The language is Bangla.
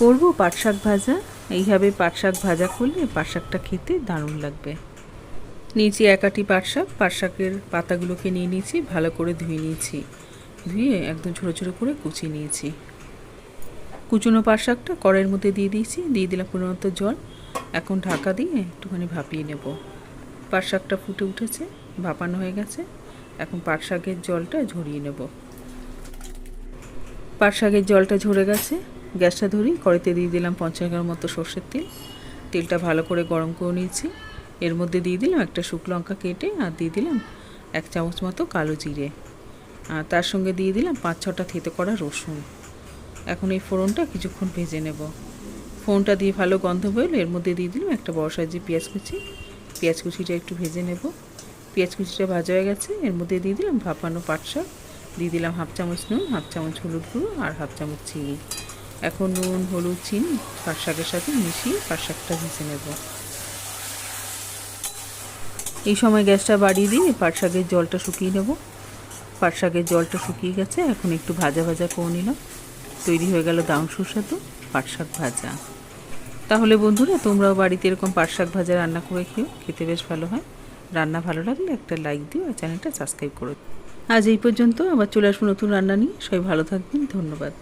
করব পাট শাক ভাজা। এইভাবে পাট শাক ভাজা করলে পাট শাকটা খেতে দারুণ লাগবে। নিয়েছি একাটি পাট শাক। পাট শাকের পাতাগুলোকে নিয়ে নিয়েছি, ভালো করে ধুয়ে নিয়েছি। ধুয়ে একদম ছোটো ছোটো করে কুচিয়ে নিয়েছি। কুচনো পাট শাকটা কড়াইয়ের মধ্যে দিয়ে দিয়েছি, দিয়ে দিলাম পরিমাণ জল। এখন ঢাকা দিয়ে একটুখানি ভাপিয়ে নেব। পাট শাকটা ফুটে উঠেছে, ভাপানো হয়ে গেছে। এখন পাট শাকের জলটা ঝরিয়ে নেব। পাট শাকের জলটা ঝরে গেছে। গ্যাসটা ধরি, কড়াইতে দিয়ে দিলাম পঞ্চাশ গ্রাম মতো সর্ষের তেল। তেলটা ভালো করে গরম করে নিয়েছি। এর মধ্যে দিয়ে দিলাম একটা শুকনো লঙ্কা কেটে আর দিয়ে দিলাম এক চামচ মতো কালো জিরে। আর তার সঙ্গে দিয়ে দিলাম পাঁচ ছটা থেতে করা রসুন। এখন এই ফোড়নটা কিছুক্ষণ ভেজে নেব। ফোড়নটা দিয়ে ভালো গন্ধ বেরোলো এর মধ্যে দিয়ে দিলাম একটা বড় সাইজের পেঁয়াজ কুচি। পেঁয়াজ কুচিটা একটু ভেজে নেব। পেঁয়াজ কুচিটা ভাজা হয়ে গেছে, এর মধ্যে দিয়ে দিলাম ভাপানো পাট শাক দিয়ে দিলাম হাফ চামচ নুন, হাফ চামচ হলুদ গুঁড়ো আর হাফ চামচ চিনি। এখন নুন, হলুদ, চিনি পাট শাকের সাথে মিশিয়ে পাট শাকটা ভেজে নেব। এই সময় গ্যাসটা বাড়িয়ে দিয়ে পাট শাকের জলটা শুকিয়ে নেব। পাট শাকের জলটা শুকিয়ে গেছে, এখন একটু ভাজা ভাজা করে নিলাম। তৈরি হয়ে গেল দাউন সুস্বাদু পাট শাক ভাজা। তাহলে বন্ধুরা, তোমরাও বাড়িতে এরকম পাট শাক ভাজা রান্না করে খেও, খেতে বেশ ভালো হয়। রান্না ভালো লাগলে একটা লাইক দিও আর চ্যানেলটা সাবস্ক্রাইব করো। আজ এই পর্যন্ত, আবার চলে আসব নতুন রান্না নিয়ে। সবাই ভালো থাকবেন, ধন্যবাদ।